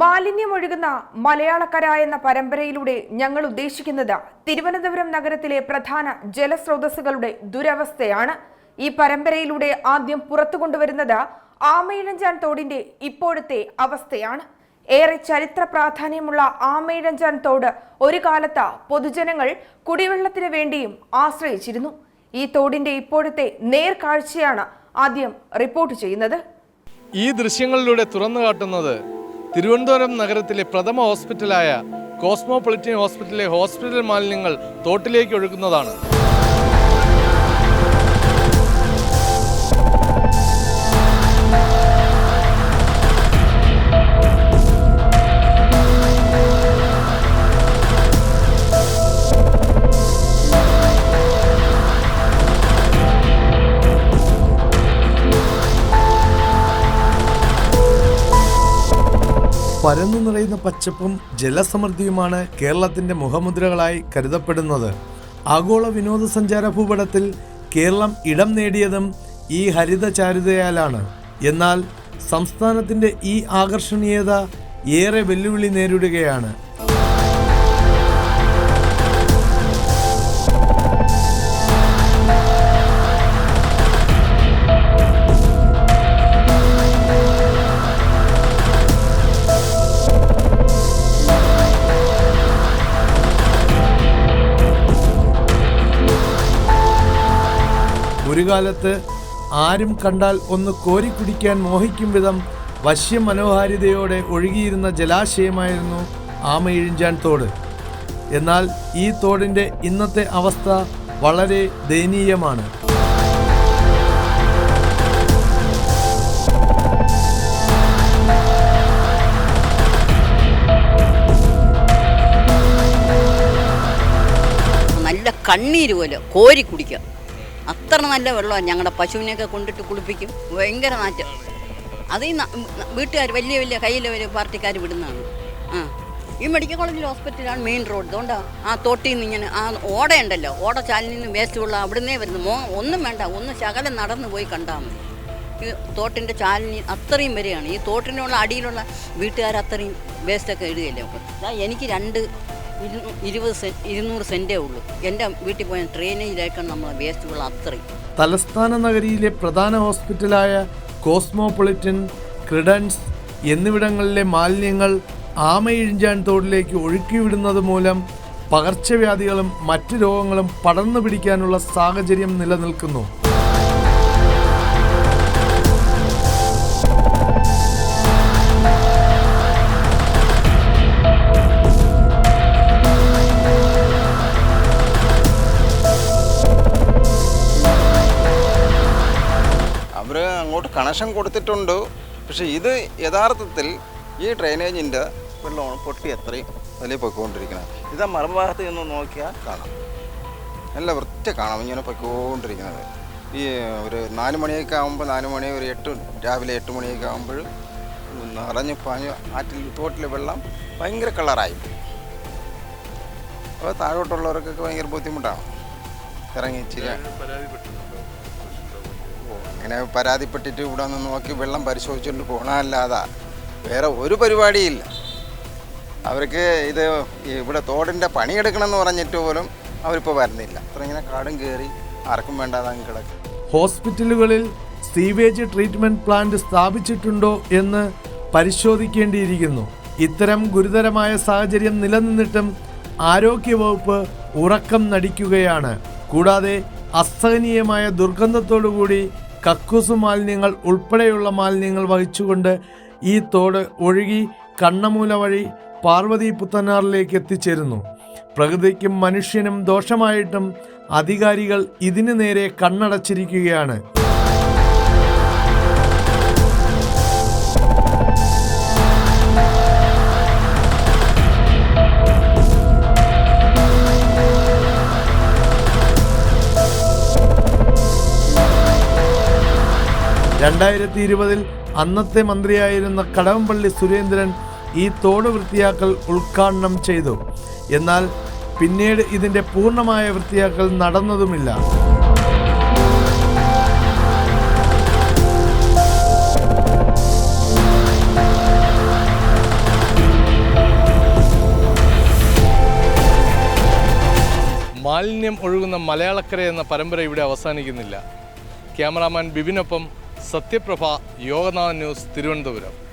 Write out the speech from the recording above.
മാലിന്യമൊഴുകുന്ന മലയാളക്കര എന്ന പരമ്പരയിലൂടെ ഞങ്ങൾ ഉദ്ദേശിക്കുന്നത് തിരുവനന്തപുരം നഗരത്തിലെ പ്രധാന ജലസ്രോതസ്സുകളുടെ ദുരവസ്ഥയാണ്. ഈ പരമ്പരയിലൂടെ ആദ്യം പുറത്തു കൊണ്ടുവരുന്നത് ആമയിഴഞ്ചാൻ തോടിന്റെ ഇപ്പോഴത്തെ അവസ്ഥയാണ്. ഏറെ ചരിത്ര പ്രാധാന്യമുള്ള ആമയിഴഞ്ചാൻ തോട് ഒരു കാലത്ത് പൊതുജനങ്ങൾ കുടിവെള്ളത്തിന് വേണ്ടിയും ആശ്രയിച്ചിരുന്നു. ഈ തോടിന്റെ ഇപ്പോഴത്തെ നേർക്കാഴ്ചയാണ് ആദ്യം റിപ്പോർട്ട് ചെയ്യുന്നത്. ഈ ദൃശ്യങ്ങളിലൂടെ തുറന്നു കാട്ടുന്നത് തിരുവനന്തപുരം നഗരത്തിലെ പ്രഥമ ഹോസ്പിറ്റലായ കോസ്മോപൊളിറ്റൻ ഹോസ്പിറ്റലിലെ ഹോസ്പിറ്റൽ മാലിന്യങ്ങൾ തോട്ടിലേക്ക് ഒഴുകുന്നതാണ്. പരന്നു നിറയുന്ന പച്ചപ്പും ജലസമൃദ്ധിയുമാണ് കേരളത്തിന്റെ മുഖമുദ്രകളായി കരുതപ്പെടുന്നത്. ആഗോള വിനോദസഞ്ചാര ഭൂപടത്തിൽ കേരളം ഇടം നേടിയതും ഈ ഹരിത ചാരുതയാലാണ്. എന്നാൽ സംസ്ഥാനത്തിന്റെ ഈ ആകർഷണീയത ഏറെ വെല്ലുവിളി നേരിടുകയാണ്. ഒരു ആരും കണ്ടാൽ ഒന്ന് കോരിക്കുടിക്കാൻ മോഹിക്കും വിധം വശ്യ മനോഹാരിതയോടെ ഒഴുകിയിരുന്ന ജലാശയമായിരുന്നു ആമയിഴിഞ്ചാൻ തോട്. എന്നാൽ ഈ തോടിന്റെ ഇന്നത്തെ അവസ്ഥ വളരെ ദയനീയമാണ്. നല്ല കണ്ണീര് പോലെ കോരി കുടിക്കുക. അത്ര നല്ല വെള്ളമാണ് ഞങ്ങളുടെ പശുവിനെയൊക്കെ കൊണ്ടിട്ട് കുളിപ്പിക്കും. ഭയങ്കര നാറ്റം. അത് ഈ വീട്ടുകാർ വലിയ വലിയ കയ്യിലെ വലിയ പാർട്ടിക്കാർ വിടുന്നതാണ്. ആ. ഈ മെഡിക്കൽ കോളേജിൽ ഹോസ്പിറ്റലാണ് മെയിൻ റോഡ്. അതുകൊണ്ടാണ് ആ തോട്ടിൽ നിന്ന് ഇങ്ങനെ ആ ഓടയുണ്ടല്ലോ. ഓട ചാലിൽ നിന്ന് വേസ്റ്റ് വെള്ളം അവിടുന്നേ വരുന്നു. മോ ഒന്നും വേണ്ട. ഒന്ന് ശകലം നടന്നു പോയി കണ്ടാൽ മതി. ഈ തോട്ടിന്റെ ചാലിന് അത്രയും വരെയാണ്. ഈ തോട്ടിനുള്ള അടിയിലുള്ള വീട്ടുകാർ അത്രയും വേസ്റ്റൊക്കെ ഇടുകയല്ലേ എനിക്ക് രണ്ട് ഇരുപത് ഇരുന്നൂറ് ഉള്ളൂ. എന്റെ വീട്ടിൽ പോയ ട്രെയിനിലേക്കാണ് നമ്മൾ വേസ്റ്റുകൾ അത്രയും. തലസ്ഥാന നഗരിയിലെ പ്രധാന ഹോസ്പിറ്റലായ കോസ്മോപൊളിറ്റൻ ക്രിഡൻസ് എന്നിവിടങ്ങളിലെ മാലിന്യങ്ങൾ ആമയിഴിഞ്ചാൻ തോടിലേക്ക് ഒഴുക്കിവിടുന്നത് മൂലം പകർച്ചവ്യാധികളും മറ്റ് രോഗങ്ങളും പടർന്നു പിടിക്കാനുള്ള സാഹചര്യം നിലനിൽക്കുന്നു. കണക്ഷൻ കൊടുത്തിട്ടുണ്ട്. പക്ഷേ ഇത് യഥാർത്ഥത്തിൽ ഈ ഡ്രെയിനേജിന്റെ വെള്ളമാണ് പൊട്ടി അത്രയും വലിയ പൊയ്ക്കൊണ്ടിരിക്കുന്നത് ഇത് മറുഭാഗത്ത് നിന്ന് നോക്കിയാൽ കാണാം. നല്ല വൃത്തി കാണാം. ഇങ്ങനെ പൊയ്ക്കൊണ്ടിരിക്കുന്നത് ഈ ഒരു നാല് മണിയൊക്കെ ആകുമ്പോൾ നാല് മണി ഒരു എട്ട് രാവിലെ എട്ട് മണിയൊക്കെ ആകുമ്പോൾ നിറഞ്ഞ് പാഞ്ഞ് ആറ്റിൽ തോട്ടിലെ വെള്ളം ഭയങ്കര കളറായി. അപ്പോൾ താഴോട്ടുള്ളവർക്കൊക്കെ ഭയങ്കര ബുദ്ധിമുട്ടാണ്. ഇറങ്ങി ഇച്ചിരി അങ്ങനെ പരാതിപ്പെട്ടിട്ട് ഇവിടെ ഒന്ന് നോക്കി വെള്ളം പരിശോധിച്ചുകൊണ്ട് പോകണമല്ലാതെ വേറെ ഒരു പരിപാടിയില്ല. അവർക്ക് ഇത് ഇവിടെ തോടിന്റെ പണിയെടുക്കണമെന്ന് പറഞ്ഞിട്ട് പോലും അവരിപ്പോൾ വരുന്നില്ല. അത്ര ഇങ്ങനെ കാടും കയറി ആർക്കും വേണ്ടാതെ അങ്ങ് കിടക്കും. ഹോസ്പിറ്റലുകളിൽ സീവേജ് ട്രീറ്റ്മെന്റ് പ്ലാന്റ് സ്ഥാപിച്ചിട്ടുണ്ടോ എന്ന് പരിശോധിക്കേണ്ടിയിരിക്കുന്നു. ഇത്തരം ഗുരുതരമായ സാഹചര്യം നിലനിന്നിട്ടും ആരോഗ്യവകുപ്പ് ഉറക്കം നടിക്കുകയാണ്. കൂടാതെ അസഹനീയമായ ദുർഗന്ധത്തോടുകൂടി കക്കൂസ് മാലിന്യങ്ങൾ ഉൾപ്പെടെയുള്ള മാലിന്യങ്ങൾ വഹിച്ചുകൊണ്ട് ഈ തോട് ഒഴുകി കണ്ണമൂല വഴി പാർവതി പുത്തനാറിലേക്ക് എത്തിച്ചേരുന്നു. പ്രകൃതിക്കും മനുഷ്യനും ദോഷമായിട്ടും അധികാരികൾ ഇതിനു നേരെ കണ്ണടച്ചിരിക്കുകയാണ്. രണ്ടായിരത്തി ഇരുപതിൽ അന്നത്തെ മന്ത്രിയായിരുന്ന കടവംപള്ളി സുരേന്ദ്രൻ ഈ തോട് വൃത്തിയാക്കൽ ഉദ്ഘാടനം ചെയ്തു. എന്നാൽ പിന്നീട് ഇതിന്റെ പൂർണമായ വൃത്തിയാക്കൽ നടന്നതുമില്ല. മാലിന്യം ഒഴുകുന്ന മലയാളക്കര എന്ന പരമ്പര ഇവിടെ അവസാനിക്കുന്നില്ല. ക്യാമറാമാൻ ബിബിനൊപ്പം സത്യപ്രഭ യോഗനാഥ് ന്യൂസ് തിരുവനന്തപുരം.